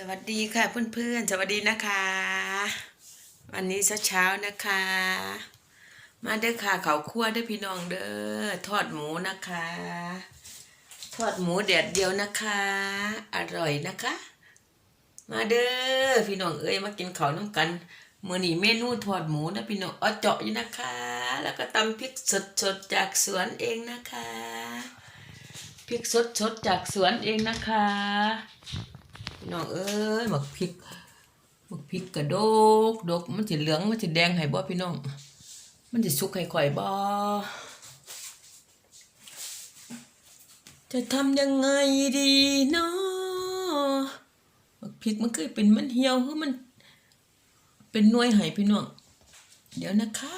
สวัสดีค่ะเพื่อนๆ สวัสดีนะคะ วันนี้เช้าๆนะคะ มาเด้อค่ะเขาคั่วเด้อพี่น้องเด้อทอดหมูนะคะ ทอดหมูแดดเดียวนะคะ อร่อยนะคะ มาเด้อพี่น้องเอ้ยมากินเขาน้ำกันมื้อนี้เมนูทอดหมูนะพี่น้องเอาเจาะอยู่นะคะ แล้วก็ตำพริกสดๆจากสวนเองนะคะพริกสดๆจากสวนเองนะคะ พี่น้องเอ้ยหมักพริกหมักพริกกระโดกดกมันจะเหลืองมันจะแดงให้บ่พี่น้อง มันจะสุกให้ข่อยบ่จะทำยังไงดีเนาะหมักพริกมันเคยเป็นมันเหี่ยวคือมัน เป็นน่วยให้พี่น้อง เดี๋ยวนะคะ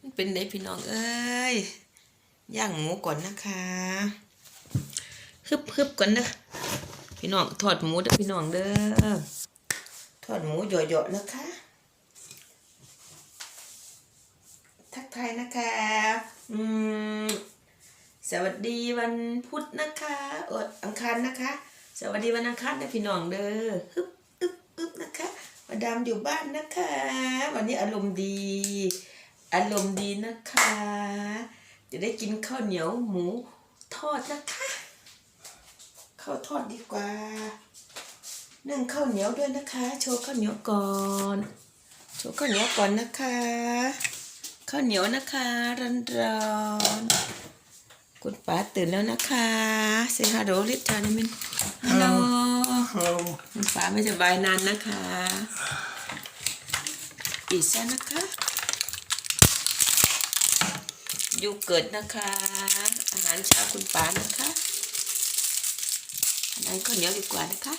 มันเป็นไหนพี่น้องเอ้ยย่างหมูก่อนนะคะฮึบฮึบก่อนนะ พี่น้องทอดหมูเด้อพี่น้องเด้อทอดหมูหยอๆนะคะ ทักทายนะคะอืมสวัสดีวันพุธนะคะอดอังคารนะคะ สวัสดีวันอังคารนะพี่น้องเด้อฮึบอึบอึบนะคะมาดามอยู่บ้านนะคะ วันนี้อารมณ์ดี อารมณ์ดีนะคะ จะได้กินข้าวเหนียวหมูทอดนะคะ ข้าวทอดดีกว่านึ่งข้าวเหนียวด้วยนะคะ โชว์ข้าวเหนียวก่อน โชว์ข้าวเหนียวก่อนนะคะ ข้าวเหนียวนะคะร้อนๆคุณป๋าตื่นแล้วนะคะเซฮัลโหลลิทานิมินฮัลโหล Hello. คุณป๋าไม่สบายนานนะคะปีซ่านะคะยูเกิดนะคะ อาหารเช้าคุณป๋านะคะอั นั้นข้าวเหนียวดีกว่านะคะ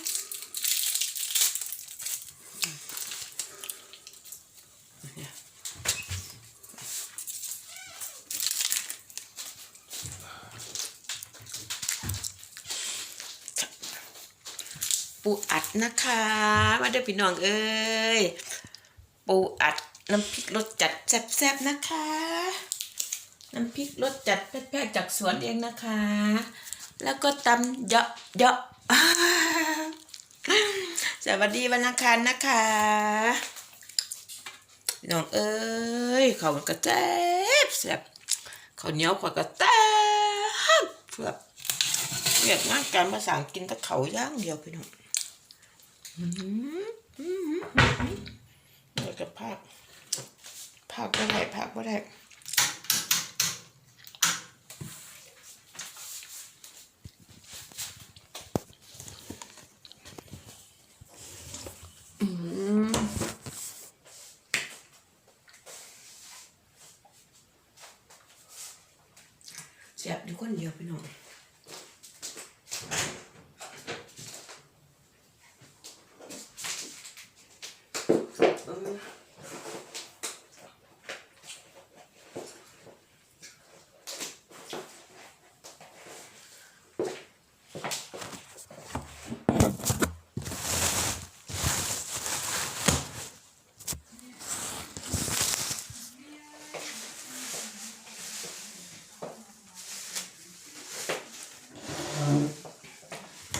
ปูอัดนะคะ มาเด้อพี่น้องเอ้ย ปูอัดน้ำพริกรสจัดแซ่บๆนะคะ น้ำพริกรสจัดแพทย์จากสวนเองนะคะ แล้วก็ตำเยาะเยาะสวัสดีวันอังคารนะคะน้องเอ้ยเขาวมันก็แซ่บแซ่บข้าเหนียวกว่าก็แซ่บแบบเรียกงานการภาษาอังกฤษแต่เขาย่างเดียวพี่น้องเดี๋ยวจะพักพักก็ได้พักก็ได้อืมเสียบอยู่คนเดียวพี่น้อง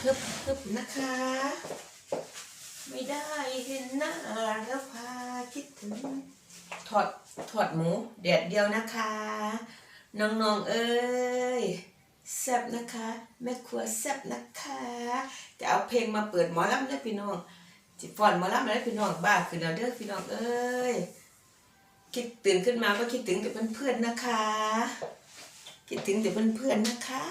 ฮึบฮึบนะคะ ไม่ได้เห็นหน้าแล้วพาคิดถึง ทอด ทอดหมูแดดเดียวนะคะ น้องๆเอ้ยแซบนะคะ แม่ครัวแซบนะคะ จะเอาเพลงมาเปิดหมอลำเด้อพี่น้องจิฟอนหมอลำแล้วพี่น้องบ้าคือเราเด้อพี่น้องเอ้ยคิดตื่นขึ้นมาก็คิดถึงแต่เพื่อนๆนะคะ คิดถึงแต่เพื่อนๆนะคะ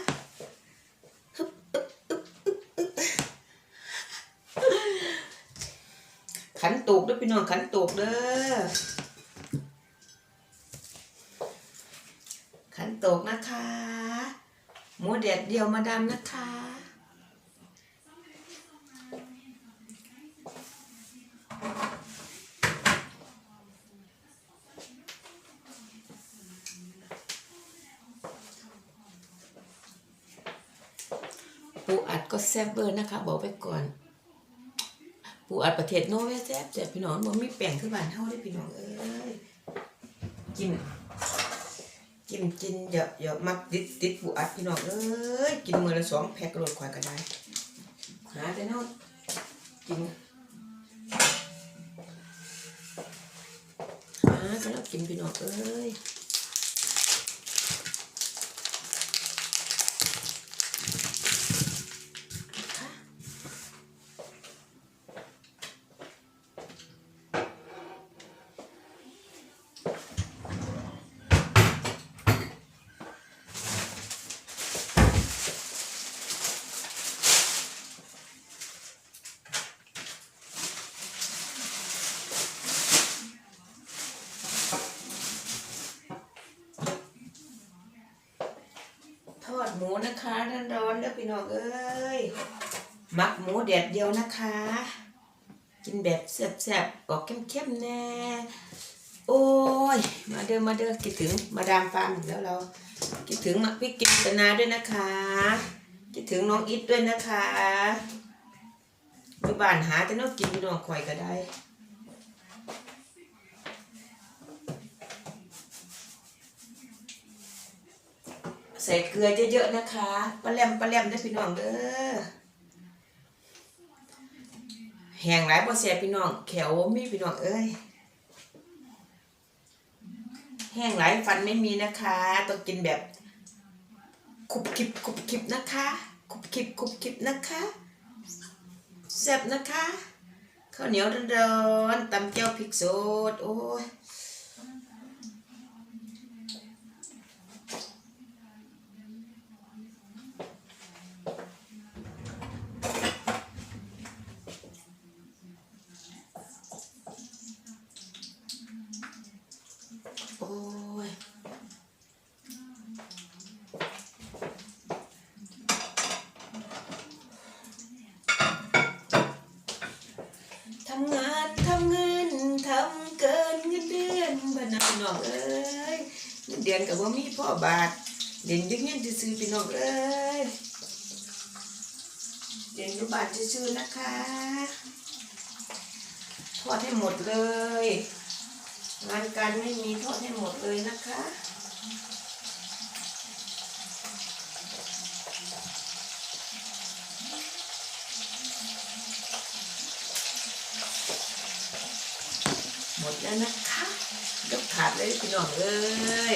ขันตูกเด้อพี่น้องขันตูกเด้อ ขันตกนะคะ หมูแดดเดียวมาดามนะคะ ปูอัดก็แซ่บเบอร์นะคะ บอกไว้ก่อน ปูอัดประเทศโนเวย์แซ่บแต่พี่น้องมันมีแป้งคือบ้านเฮาได้พี่น้องเอ้ยกิน กินกินเยอะเยอะมักติดติดบุอัดพี่น้องเอ้ยกินมือละสองแพ็คโลดควายก็ได้หาแต่เนาะกินหากำลังกินพี่น้องเอ้ยค่ะ ทอดหมูนะคะร้อนๆแล้ว พี่น้องเอ้ยมักหมูแดดเดียวนะคะ กินแบบแซ่บๆออกเข้มๆแน่โอ้ย มาเด้อมาเด้อคิดถึงมาดามฟาร์มแล้วเราคิดถึงมาพี่กินตนาด้วยนะคะ คิดถึงน้องอิดด้วยนะคะอยู่บ้านหาแต่น้องกินพี่น้องข่อยก็ได้ ใส่เกลือเยอะๆนะคะปลาแหลมปลาแหลมได้พี่น้องเด้อแห้งหลายบ่แซ่บพี่น้องแขวมีพี่น้องเอ้ยแห้งหลายฟันไม่มีนะคะต้องกินแบบคุบคิบคุบคิบนะคะคุบคิบคุบคิบนะคะแซ่บนะคะข้าวเหนียวร้อนๆตำแจ่วพริกสดโอ้ย ยทำงานทำเงินทำเกินเงินเดือนบ้านนาพี่น้องเอ้ยเงินเดือนกับว่ามีพ่อบาทเด่นยึกเงินซื้อพี่น้องเอ้ยเด่นยู่บาทซื้อนะคะทอดให้หมดเลย งานการไม่มีโทษให้หมดเลยนะคะหมดแล้วนะคะยกถาดเลยพี่น้องเอ้ย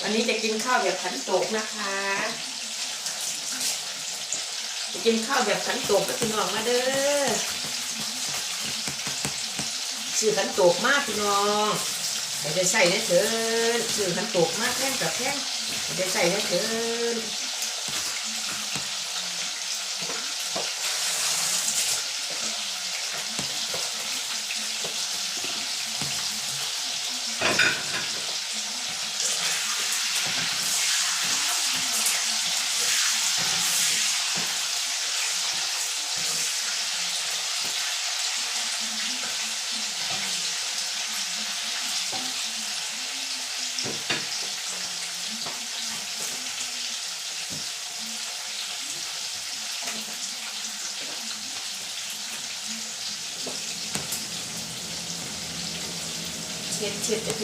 วันนี้จะกินข้าวแบบขันโตกนะคะ จะกินข้าวแบบขันโตกแล้วพี่น้องมาเด้อซื้อขันโตกมากพี่น้อง ให้ได้ใส่ได้เถินซื้อขันตกมากแท่งกับแท่งให้ได้ใส่ได้เถิน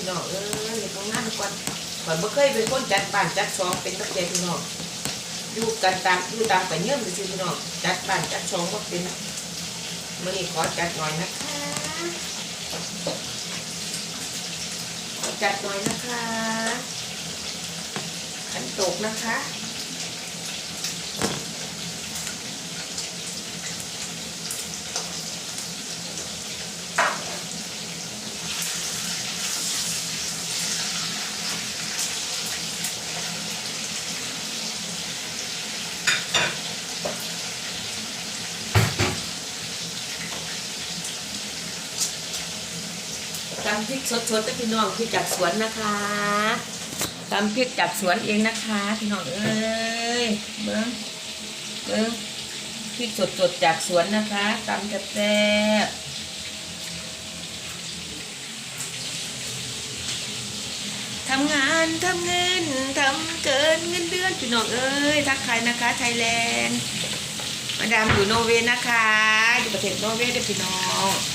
พี่น้องเอ้ยตรงนั้นก่อนข่อยบ่เคยเป็นคนจัดบ้านจัดช่องเป็นตักเกียพี่น้องอยู่กันตามอยู่ตามไปเยี่ยมเลยพี่น้องจัดบ้านจัดช่องก็เป็นมื้อนี้ขอจัดหน่อยนะคะขอจัดหน่อยนะคะขันตกนะคะำพริกสดๆให้พี่น้องพริกจากสวนนะคะตำพริกจากสวนเองนะคะพี่น้องเอ้ยเบิ้งเบิ้งพริกสดๆจากสวนนะคะตำแซ่บทำงานทำเงินทำเกินเงินเดือนพี่น้องเอ้ยทักทายนะคะไทยแลนด์มาดามอยู่โนเวย์นะคะอยู่ประเทศโนเวย์เด้วยพี่น้อง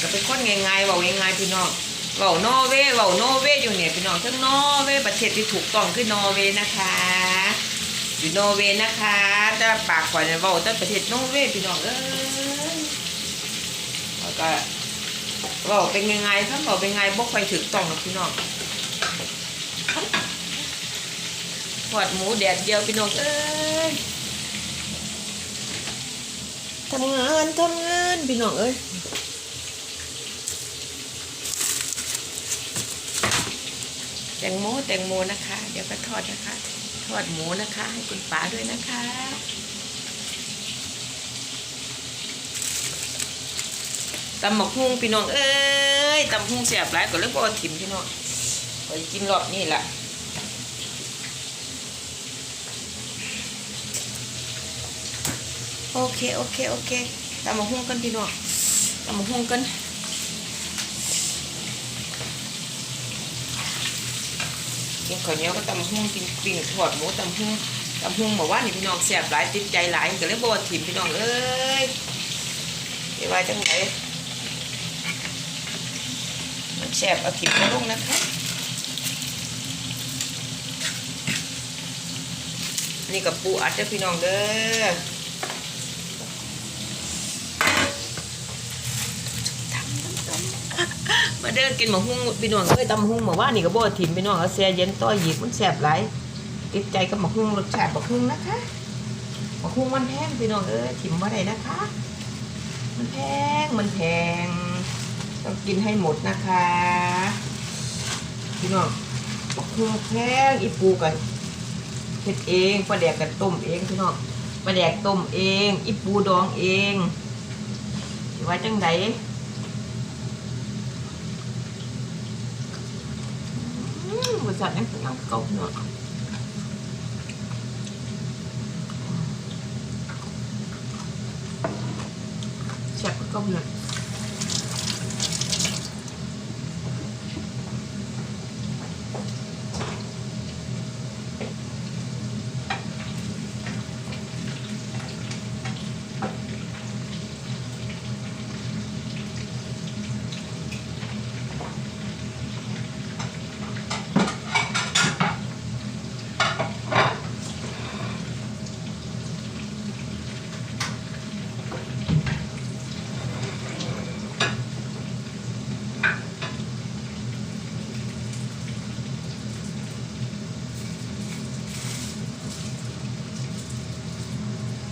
มันจะเป็นคนง่ายๆเว่าง่ายๆพี่น้องเว้านอเวย์เว้านอเวอยู่เนี่ยพี่น้องทั้งนอเวประเทศที่ถูกต้องคือนอเวนะคะอยู่โนอเวนะคะแต่ปากข่อยเนี่ยเว้าแต่ประเทศโนอเวพี่น้องเอ้ยแล้วก็เว้าเป็นยังไงถ้าเว้าเป็นไงบ่ค่อยถูกต้องหรอพี่น้องทอดหมูแดดเดียวพี่น้องเอ้ยทำงานทำงานพี่น้องเอ้ย แตงโมแตงโมนะคะ เดี๋ยวก็ทอดนะคะ ทอดหมูนะคะ ให้คุณป๋าด้วยนะคะตำหมกฮุ้งพี่น้องเอ้ยตำฮุ้งเสียบหลายก็เลยบ่เอาถิ่มพี่น้องไปกินรอบนี้แหละโอเคโอเคโอเคตำหมกฮุ้งกันพี่น้องตำหมกฮุ้งกัน กินข้าวเหนียวก็ตำหุ่งกินปิ้งทอดหมูตำหุ่งตำหุ่งบอกว่านี่พี่น้องแซ่บหลายติดใจหลายก็เลยบอกว่าถิ่มพี่น้องเอ้ยเดี๋ยวว่าจังไหนมันแซ่บเอาถิ่มมาลงนะคะนี่กับปูอัดเด้อพี่น้องเด้อ มาเด้อกินหมูหุ่งพี่น้องเอ้ยตำหุ่งบอกว่านี่ก็บอกว่าถิ่มพี่น้องเอาแซ่เย็นต่อหยิบมันแซ่บหลายติดใจกับหมูหุ่งรสชาติหมูหุ่งนะคะหมูหุ่งมันแพงพี่น้องเอ้ยถิ่มว่าไดนะคะ มันแพงมันแพงต้องกินให้หมดนะคะ พี่น้องหมูหุ่งแพงอีปูกันเฮ็ดเองปลาแดกกันต้มเองพี่น้องปลาแดกต้มเอง อีปูดองเองว่าจังได อืมบริษัทนี้เป็นยังเก่าเนาะแซ่บก็เนาะ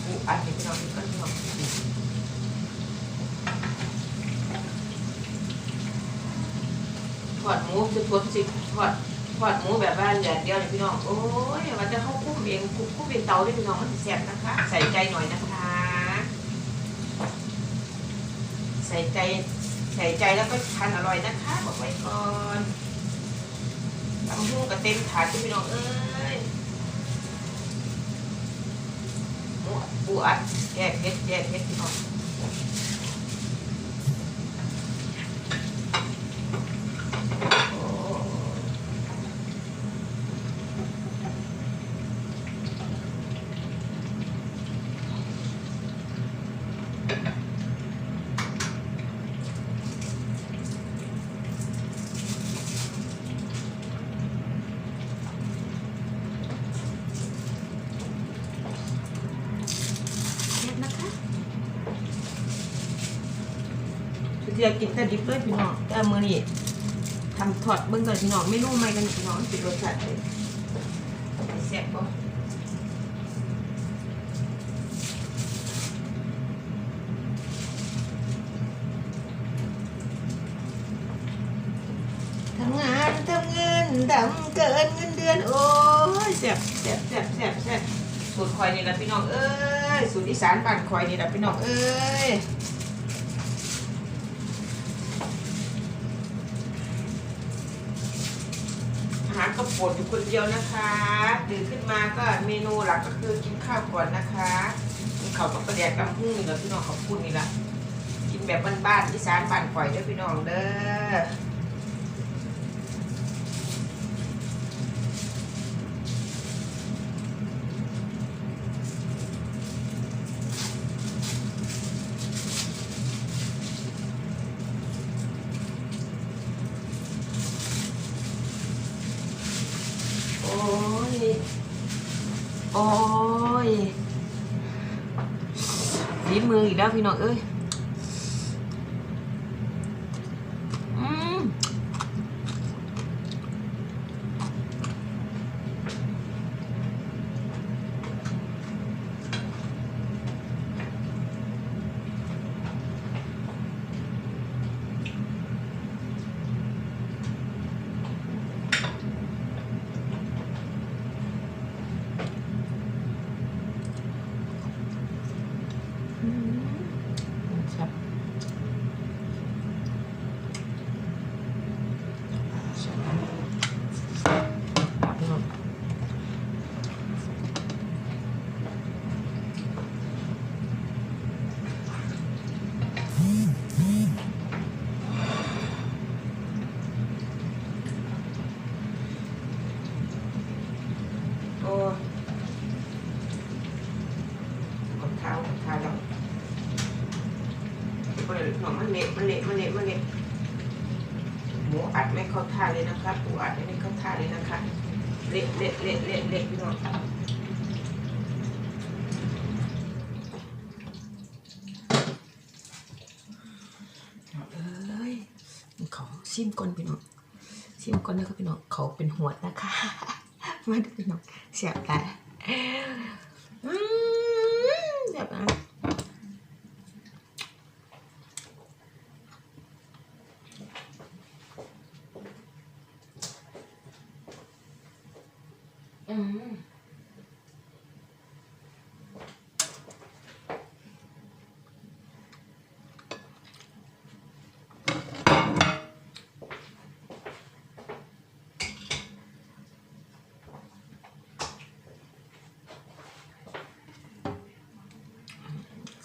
อูอัดให้พี่น้องดูกันพี่น้องทอ ดหมูคือทอดสิทอดทอดหมูแบบว่าแดดเดียวเนี่ยพี่น้อง โอ้ยมันจะเข้าคุ้มเองคุ้มคุ้มเป็นเตาด้วยพี่น้องมันแซ่บนะคะ ใส่ใจหน่อยนะคะ ใส่ใจใส่ใจแล้วก็ทานอร่อยนะคะบอกไว้ก่อนตำหูกระเต็มถาดพี่น้องเอ้ยหมูปูอัดแยกเผ็ดแยกเผ็ดพี่น้อง คือที่จะกินแต่ดิบเลยพี่น้องแต่มือนี่ทำทอดเบิ่งก่อนพี่น้องไม่รู้ไหมกันพี่น้องติดรสชาติเลยแซ่บป่ะทำงานทำเงินดำเกินเงินเดือน โอ้ยแซ่บแซ่บแซ่บแซ่บแซ่บสูตรคอยนี่แหละพี่น้องเอ้ยสูตรอีสานบ้านคอยนี่แหละพี่น้องเอ้ย อาหารก็ ปวดอยู่คนเดียวนะคะตื่นขึ้นมาก็เมนูหลักก็คือกินข้าวก่อนนะคะกินข้าวกับกระเดกกำหุ้งนี่แหละพี่น้องขอบคุณนี่แหละกินแบบบ้านๆที่สานบ้านข่อยเด้อพี่น้องเด้อ โอ้ยฝีมืออีกแล้วพี่น้องเอ้ย ชิมก่อนพี่น้องชิมก่อนนะครับพี่น้องเขาเป็นหัวนะคะมาดูพี่น้องเสียบตาอืมเสียบนะ อืม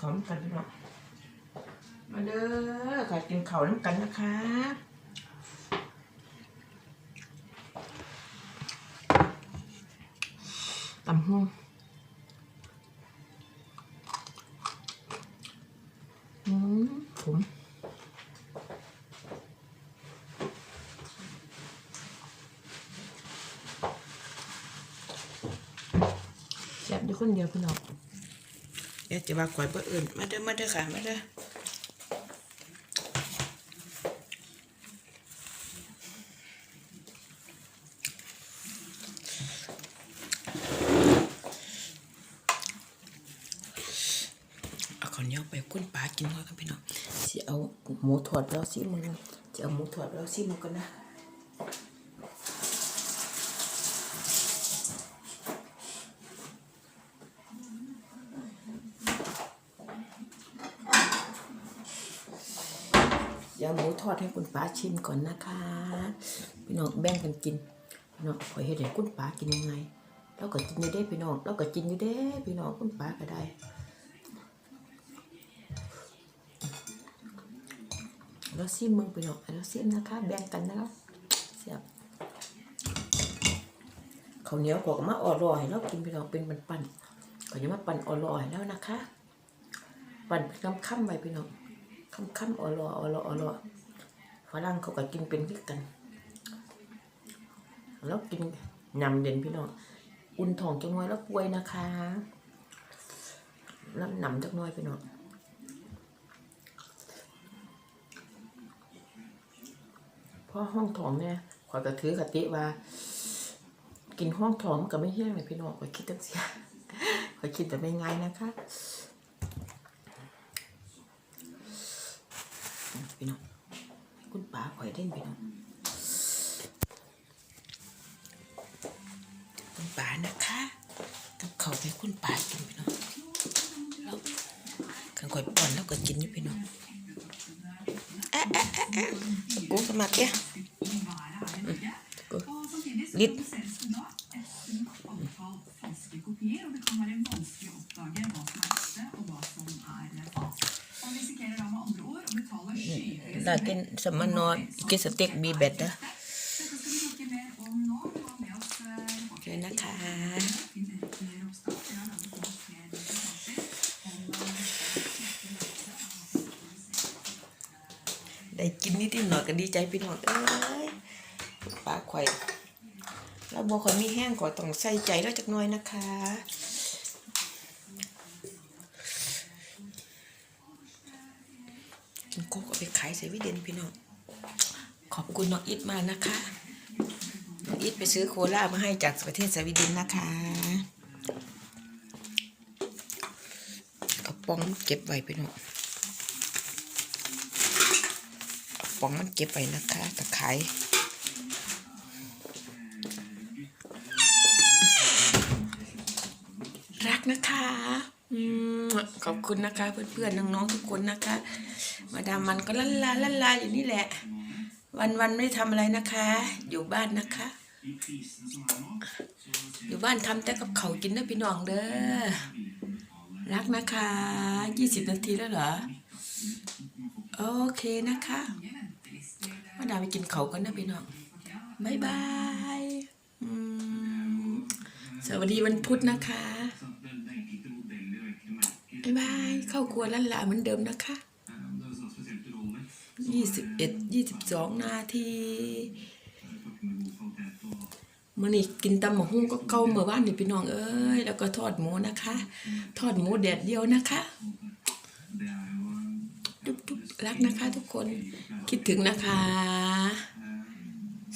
ขอมกันพี่น้องมาเด้อขอกินข้าวน้ำกันนะคะตำหุ่งอืมผมแซ่บอยู่คนเดียวพี่น้อง ดี๋ยวจะว่าข่อยเบอร์อื่นมาเด้อมาเด้อค่ะมาเด้อเอาข้าวเหนียวไปก้นปลากินก่อนครับพี่น้องสิเอาหมูถอดแล้วสิมือจะเอาหมูถอดแล้วสิมือกันนะเดี๋ยวหมูทอดให้คุณป้าชิมก่อนนะคะ พี่น้องแบ่งกันกินพี่น้องคอยเห็นคุณป้ากินยังไงเราก็กินอยู่ได้พี่น้องเราก็กินอยู่ได้พี่น้องคุณป้าก็ได้เราซิมมึงไปหรอกเราซิมนะคะ แบ่งกันนะครับเสียบข้าวเหนียวกวกมาอร่อยเรากินไปหรอกเป็นปันปันๆก็จะมาปั่นอร่อยแล้วนะคะปั่นเป็นคำคำๆไปพี่น้องค่ำคำๆอร่อยอร่อยอร่อย ฝรั่งเขาก็กินเป็นที่กัน แล้วกินยำเด่นพี่น้อง อุ่นท้องจังน้อยแล้วป่วยนะคะ แล้วหนำจังน้อยพี่น้องเพราะห้องถองเนี่ยขอยกระถือกติว่า กินห้องถองก็ไม่แห้งเลยพี่น้องขอยคิดตั้งเสียขอยคิดแต่ไม่ง่ายนะคะพี่น้อง คุณป๋าข่อยเล่นไปน้องคุณป๋านะคะกับเขาไปคุณป๋ากินไปน้องแล้วขันขอยป่อนแล้วก็กินอยู่ไปน้องแอะแอะแอะแอะตะกูสมัครเนี่ย Litt. Latin sa manot, ikke sa tek be better. เชิญนะคะ ได้กินนิดๆหน่อยก็ดีใจพี่น้องเอ้ยปลาข่อยแล้วบัวข่อยมีแห้งข่อยต้องใส่ใจแล้วจักหน่อยนะคะ กินโคกเอาไปขายเซเวิเดนพี่น้องขอบคุณน้องอิดมากนะคะน้องอิดไปซื้อโคลามาให้จากประเทศสวีเดนนะคะเอาปองเก็บไว้พี่น้องเอาปองมันเก็บไว้นะคะตะไคร้รักนะคะขอบคุณนะคะเพื่อนๆน้องๆทุกคนนะคะ มาดามมันก็ลันลาลันลาอยู่นี่แหละ วันวันไม่ทำอะไรนะคะ อยู่บ้านนะคะ อยู่บ้านทำแต่กับเขากินนะพี่น้องเด้อรักนะคะยี่สิบนาทีแล้วเหรอ โอเคนะคะมาดามไปกินเขากันนะพี่น้องบายบายสวัสดีวันพุธนะคะบายบายเข้าครัวลันลาเหมือนเดิมนะคะ ยี่สิบเอ็ดยี่สิบสองนาทีมื่อนี้กินตำหมกหุ้งก็เก่าเมื่อวานนี่พี่น้องเอ้ยแล้วก็ทอดหมูนะคะ ทอดหมูแดดเดียวนะคะจุ๊บๆรักนะคะ ทุกคนคิดถึงนะคะ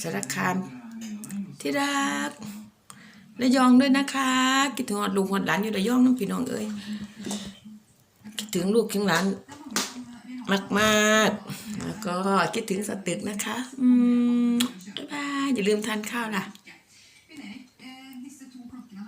สารคามที่รักระยองด้วยนะคะคิดถึงหอดลูกหอดหลานอยู่ระยองน้องพี่น้องเอ้ยคิดถึงลูกถึงหลาน มากๆ แล้วก็คิดถึงสตึกนะคะ อืมบ๊ายบายอย่าลืมทานข้าวล่ะ